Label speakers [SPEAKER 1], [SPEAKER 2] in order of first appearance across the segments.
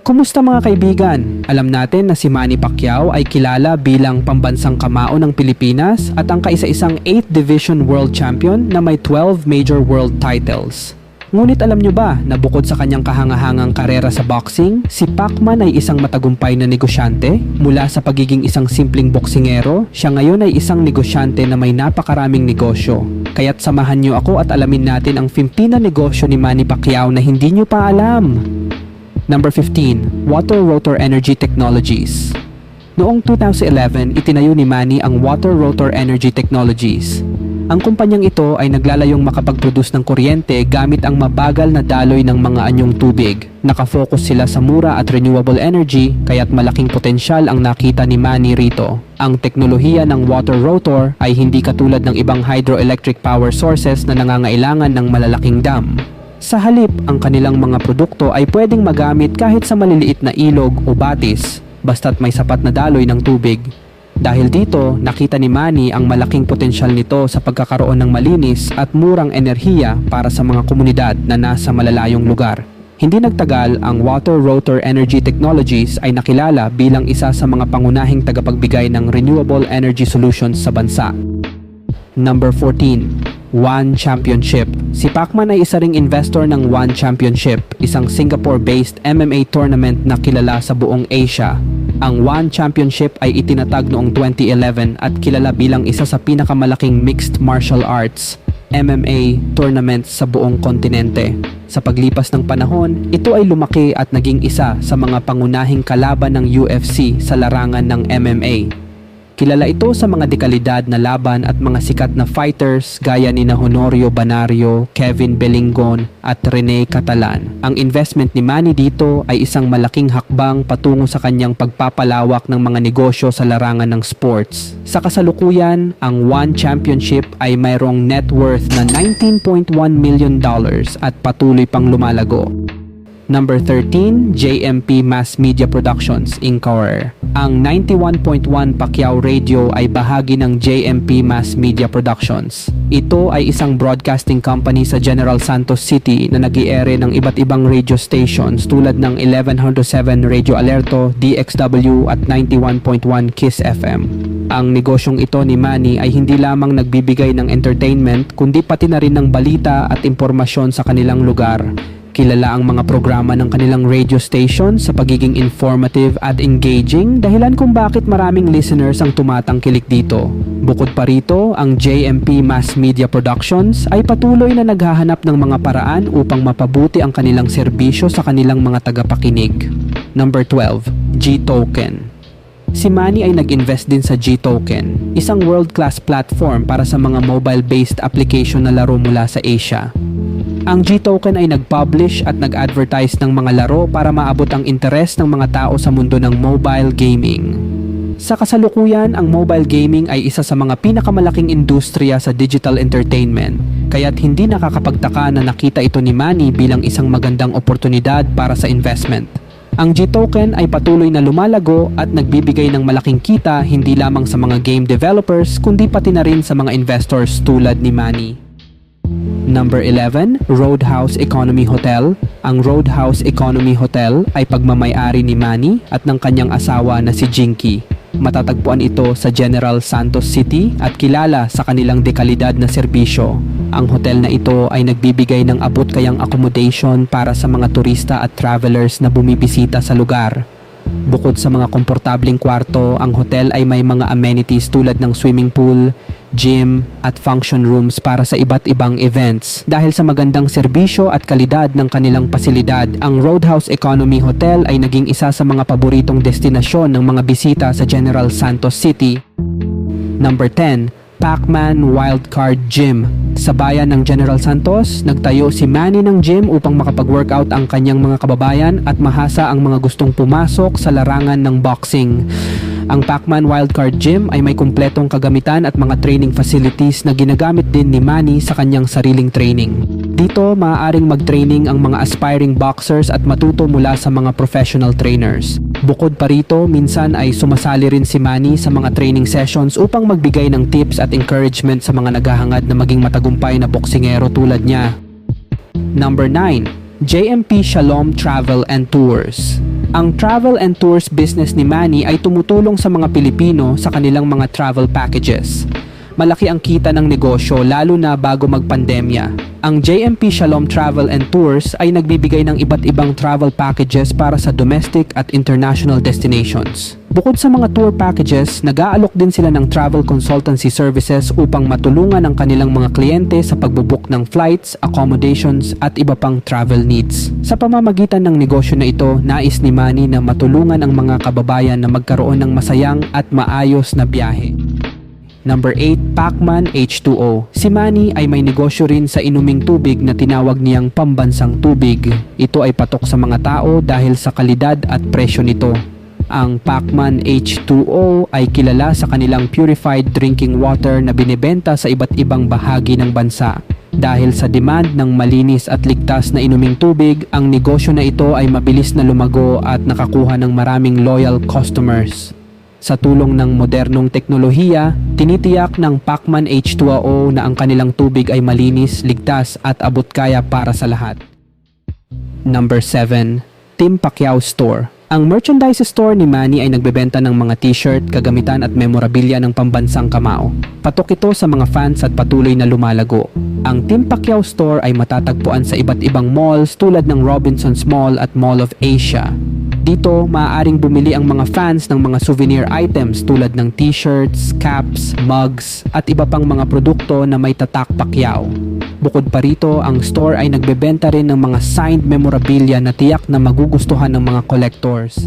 [SPEAKER 1] Kumusta mga kaibigan? Alam natin na si Manny Pacquiao ay kilala bilang pambansang kamao ng Pilipinas at ang kaisa-isang 8th Division World Champion na may 12 major world titles. Ngunit alam nyo ba na bukod sa kanyang kahangahangang karera sa boxing, si Pacman ay isang matagumpay na negosyante? Mula sa pagiging isang simpleng boksingero, siya ngayon ay isang negosyante na may napakaraming negosyo. Kaya't samahan nyo ako at alamin natin ang 15 na negosyo ni Manny Pacquiao na hindi nyo pa alam. Number 15, Water Rotor Energy Technologies. Noong 2011, itinayo ni Manny ang Water Rotor Energy Technologies. Ang kumpanyang ito ay naglalayong makapag-produce ng kuryente gamit ang mabagal na daloy ng mga anyong tubig. Nakafocus sila sa mura at renewable energy kaya't malaking potensyal ang nakita ni Manny rito. Ang teknolohiya ng water rotor ay hindi katulad ng ibang hydroelectric power sources na nangangailangan ng malalaking dam. Sa halip, ang kanilang mga produkto ay pwedeng magamit kahit sa maliliit na ilog o batis, basta't may sapat na daloy ng tubig. Dahil dito, nakita ni Manny ang malaking potensyal nito sa pagkakaroon ng malinis at murang enerhiya para sa mga komunidad na nasa malalayong lugar. Hindi nagtagal, ang Water Rotor Energy Technologies ay nakilala bilang isa sa mga pangunahing tagapagbigay ng renewable energy solutions sa bansa. Number 14, One Championship. Si Pacman ay isa ring investor ng One Championship, isang Singapore-based MMA tournament na kilala sa buong Asia. Ang One Championship ay itinatag noong 2011 at kilala bilang isa sa pinakamalaking mixed martial arts MMA tournament sa buong kontinente. Sa paglipas ng panahon, ito ay lumaki at naging isa sa mga pangunahing kalaban ng UFC sa larangan ng MMA. Kilala ito sa mga dekalidad na laban at mga sikat na fighters gaya ni na Honorio Banario, Kevin Belingon at Rene Catalan. Ang investment ni Manny dito ay isang malaking hakbang patungo sa kanyang pagpapalawak ng mga negosyo sa larangan ng sports. Sa kasalukuyan, ang One Championship ay mayroong net worth na 19.1 million dollars at patuloy pang lumalago. Number 13, JMP Mass Media Productions, Incorporated. Ang 91.1 Pacquiao Radio ay bahagi ng JMP Mass Media Productions. Ito ay isang broadcasting company sa General Santos City na nag ere ng iba't ibang radio stations tulad ng 1107 Radio Alerto, DXW at 91.1 Kiss FM. Ang negosyong ito ni Manny ay hindi lamang nagbibigay ng entertainment kundi pati na rin ng balita at impormasyon sa kanilang lugar. Kilala ang mga programa ng kanilang radio station sa pagiging informative at engaging dahilan kung bakit maraming listeners ang tumatangkilik dito. Bukod pa rito, ang JMP Mass Media Productions ay patuloy na naghahanap ng mga paraan upang mapabuti ang kanilang serbisyo sa kanilang mga tagapakinig. Number 12, G-Token. Si Manny ay nag-invest din sa G-Token, isang world-class platform para sa mga mobile-based application na laro mula sa Asia. Ang G-Token ay nag-publish at nag-advertise ng mga laro para maabot ang interes ng mga tao sa mundo ng mobile gaming. Sa kasalukuyan, ang mobile gaming ay isa sa mga pinakamalaking industriya sa digital entertainment, kaya't hindi nakakapagtaka na nakita ito ni Manny bilang isang magandang oportunidad para sa investment. Ang G-Token ay patuloy na lumalago at nagbibigay ng malaking kita hindi lamang sa mga game developers kundi pati na rin sa mga investors tulad ni Manny. Number 11, Roadhouse Economy Hotel. Ang Roadhouse Economy Hotel ay pagmamayari ni Manny at ng kanyang asawa na si Jinky. Matatagpuan ito sa General Santos City at kilala sa kanilang dekalidad na serbisyo. Ang hotel na ito ay nagbibigay ng abot kayang accommodation para sa mga turista at travelers na bumibisita sa lugar. Bukod sa mga komportabling kwarto, ang hotel ay may mga amenities tulad ng swimming pool, gym, at function rooms para sa iba't ibang events. Dahil sa magandang serbisyo at kalidad ng kanilang pasilidad, ang Roadhouse Economy Hotel ay naging isa sa mga paboritong destinasyon ng mga bisita sa General Santos City. Number 10, Pacman Wildcard Gym. Sa bayan ng General Santos, nagtayo si Manny ng gym upang makapag-workout ang kanyang mga kababayan at mahasa ang mga gustong pumasok sa larangan ng boxing. Ang Pacman Wildcard Gym ay may kumpletong kagamitan at mga training facilities na ginagamit din ni Manny sa kanyang sariling training. Dito, maaaring mag-training ang mga aspiring boxers at matuto mula sa mga professional trainers. Bukod pa rito, minsan ay sumasali rin si Manny sa mga training sessions upang magbigay ng tips at encouragement sa mga naghahangad na maging matagumpay na boksingero tulad niya. Number 9. JMP Shalom Travel and Tours. Ang travel and tours business ni Manny ay tumutulong sa mga Pilipino sa kanilang mga travel packages. Malaki ang kita ng negosyo lalo na bago magpandemya. Ang JMP Shalom Travel and Tours ay nagbibigay ng iba't ibang travel packages para sa domestic at international destinations. Bukod sa mga tour packages, nag-aalok din sila ng travel consultancy services upang matulungan ang kanilang mga kliyente sa pagbubook ng flights, accommodations at iba pang travel needs. Sa pamamagitan ng negosyo na ito, nais ni Manny na matulungan ang mga kababayan na magkaroon ng masayang at maayos na biyahe. Number 8, Pacman H2O. Si Manny ay may negosyo rin sa inuming tubig na tinawag niyang pambansang tubig. Ito ay patok sa mga tao dahil sa kalidad at presyo nito. Ang Pacman H2O ay kilala sa kanilang purified drinking water na binibenta sa iba't ibang bahagi ng bansa. Dahil sa demand ng malinis at ligtas na inuming tubig, ang negosyo na ito ay mabilis na lumago at nakakuha ng maraming loyal customers. Sa tulong ng modernong teknolohiya, tinitiyak ng Pacman H2O na ang kanilang tubig ay malinis, ligtas at abot kaya para sa lahat. Number 7. Tim Pacquiao Store Ang merchandise store ni Manny ay nagbebenta ng mga t-shirt, kagamitan at memorabilia ng pambansang kamao. Patok ito sa mga fans at patuloy na lumalago. Ang Tim Pacquiao Store ay matatagpuan sa iba't ibang malls tulad ng Robinsons Mall at Mall of Asia. Dito, maaaring bumili ang mga fans ng mga souvenir items tulad ng t-shirts, caps, mugs, at iba pang mga produkto na may tatak Pacquiao. Bukod pa rito, ang store ay nagbebenta rin ng mga signed memorabilia na tiyak na magugustuhan ng mga collectors.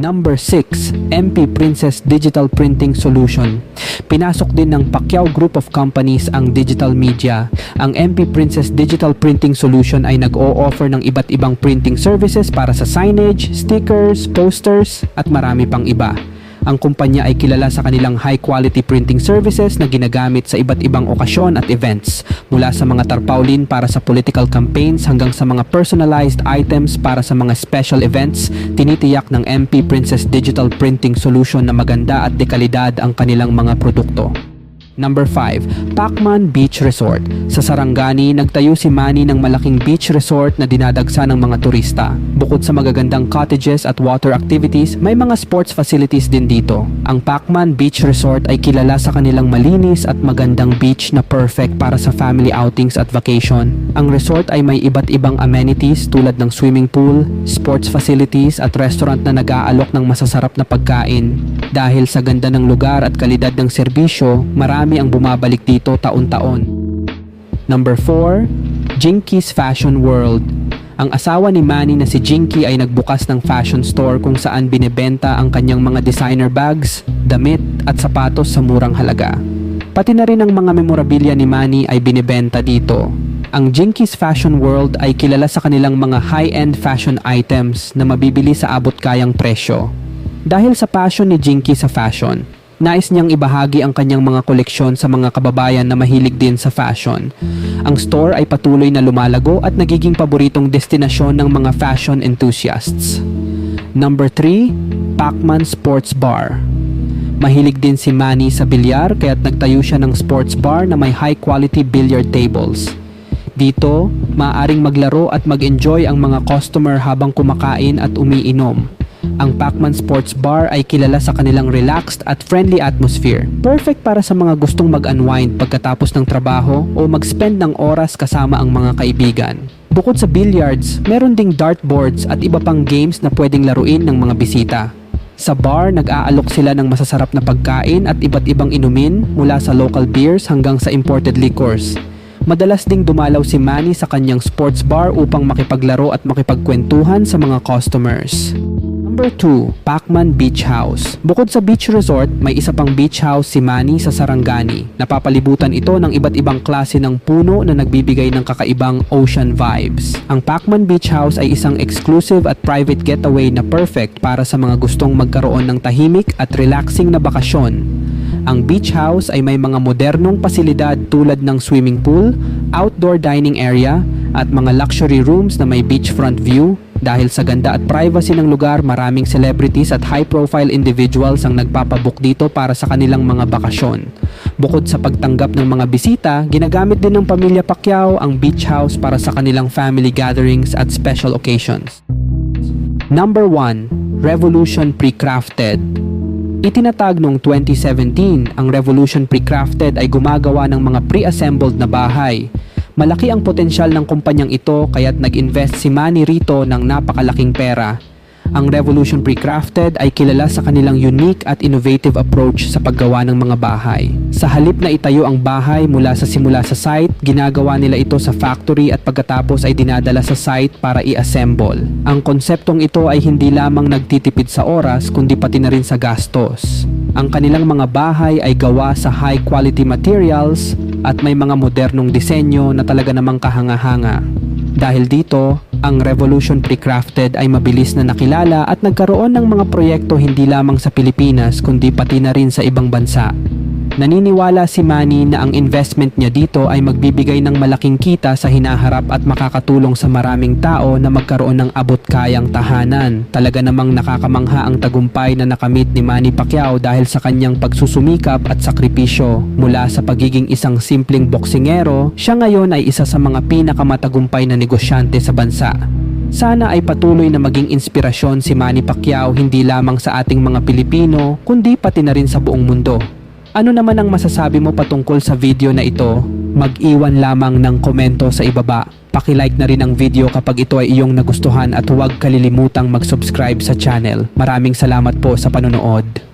[SPEAKER 1] Number 6, MP Princess Digital Printing Solution. Pinasok din ng Pacquiao Group of Companies ang digital media. Ang MP Princess Digital Printing Solution ay nag-o-offer ng iba't ibang printing services para sa signage, stickers, posters, at marami pang iba. Ang kumpanya ay kilala sa kanilang high quality printing services na ginagamit sa iba't ibang okasyon at events, mula sa mga tarpaulin para sa political campaigns hanggang sa mga personalized items para sa mga special events, tinitiyak ng MP Princess Digital Printing Solution na maganda at dekalidad ang kanilang mga produkto. Number 5, Pacman Beach Resort. Sa Sarangani, nagtayo si Manny ng malaking beach resort na dinadagsa ng mga turista. Bukod sa magagandang cottages at water activities, may mga sports facilities din dito. Ang Pacman Beach Resort ay kilala sa kanilang malinis at magandang beach na perfect para sa family outings at vacation. Ang resort ay may iba't ibang amenities tulad ng swimming pool, sports facilities at restaurant na nag-aalok ng masasarap na pagkain. Dahil sa ganda ng lugar at kalidad ng serbisyo, marami ang bumabalik dito taon-taon. Number 4, Jinky's Fashion World. Ang asawa ni Manny na si Jinky ay nagbukas ng fashion store kung saan binebenta ang kanyang mga designer bags, damit at sapatos sa murang halaga. Pati na rin ang mga memorabilia ni Manny ay binebenta dito. Ang Jinky's Fashion World ay kilala sa kanilang mga high-end fashion items na mabibili sa abot kayang presyo. Dahil sa passion ni Jinky sa fashion, nais niyang ibahagi ang kanyang mga koleksyon sa mga kababayan na mahilig din sa fashion. Ang store ay patuloy na lumalago at nagiging paboritong destinasyon ng mga fashion enthusiasts. Number 3, Pacman Sports Bar. Mahilig din si Manny sa bilyar kaya't nagtayo siya ng sports bar na may high quality billiard tables. Dito, maaaring maglaro at mag-enjoy ang mga customer habang kumakain at umiinom. Ang Pacman Sports Bar ay kilala sa kanilang relaxed at friendly atmosphere. Perfect para sa mga gustong mag-unwind pagkatapos ng trabaho o mag-spend ng oras kasama ang mga kaibigan. Bukod sa billiards, meron ding dartboards at iba pang games na pwedeng laruin ng mga bisita. Sa bar, nag-aalok sila ng masasarap na pagkain at iba't ibang inumin mula sa local beers hanggang sa imported liquors. Madalas ding dumalaw si Manny sa kanyang sports bar upang makipaglaro at makipagkwentuhan sa mga customers. Number 2, Pacman Beach House. Bukod sa beach resort, may isa pang beach house si Manny sa Sarangani. Napapalibutan ito ng iba't ibang klase ng puno na nagbibigay ng kakaibang ocean vibes. Ang Pacman Beach House ay isang exclusive at private getaway na perfect para sa mga gustong magkaroon ng tahimik at relaxing na bakasyon. Ang beach house ay may mga modernong pasilidad tulad ng swimming pool, outdoor dining area, at mga luxury rooms na may beachfront view Dahil sa ganda at privacy ng lugar, maraming celebrities at high-profile individuals ang nagpapabook dito para sa kanilang mga bakasyon. Bukod sa pagtanggap ng mga bisita, ginagamit din ng pamilya Pacquiao ang beach house para sa kanilang family gatherings at special occasions. Number 1. Revolution Pre-Crafted Itinatag noong 2017, ang Revolution Pre-Crafted ay gumagawa ng mga pre-assembled na bahay. Malaki ang potensyal ng kumpanyang ito kaya't nag-invest si Manny rito ng napakalaking pera. Ang Revolution Pre-Crafted ay kilala sa kanilang unique at innovative approach sa paggawa ng mga bahay. Sa halip na itayo ang bahay mula sa simula sa site, ginagawa nila ito sa factory at pagkatapos ay dinadala sa site para i-assemble. Ang konseptong ito ay hindi lamang nagtitipid sa oras kundi pati na rin sa gastos. Ang kanilang mga bahay ay gawa sa high quality materials at may mga modernong disenyo na talaga namang kahanga-hanga. Dahil dito, ang Revolution Pre-Crafted ay mabilis na nakilala at nagkaroon ng mga proyekto hindi lamang sa Pilipinas kundi pati na rin sa ibang bansa. Naniniwala si Manny na ang investment niya dito ay magbibigay ng malaking kita sa hinaharap at makakatulong sa maraming tao na magkaroon ng abot kayang tahanan. Talaga namang nakakamangha ang tagumpay na nakamit ni Manny Pacquiao dahil sa kanyang pagsusumikap at sakripisyo. Mula sa pagiging isang simpleng boksingero, siya ngayon ay isa sa mga pinakamatagumpay na negosyante sa bansa. Sana ay patuloy na maging inspirasyon si Manny Pacquiao hindi lamang sa ating mga Pilipino kundi pati na rin sa buong mundo. Ano naman ang masasabi mo patungkol sa video na ito? Mag-iwan lamang ng komento sa ibaba. Pakilike na rin ang video kapag ito ay iyong nagustuhan at huwag kalilimutang mag-subscribe sa channel. Maraming salamat po sa panonood.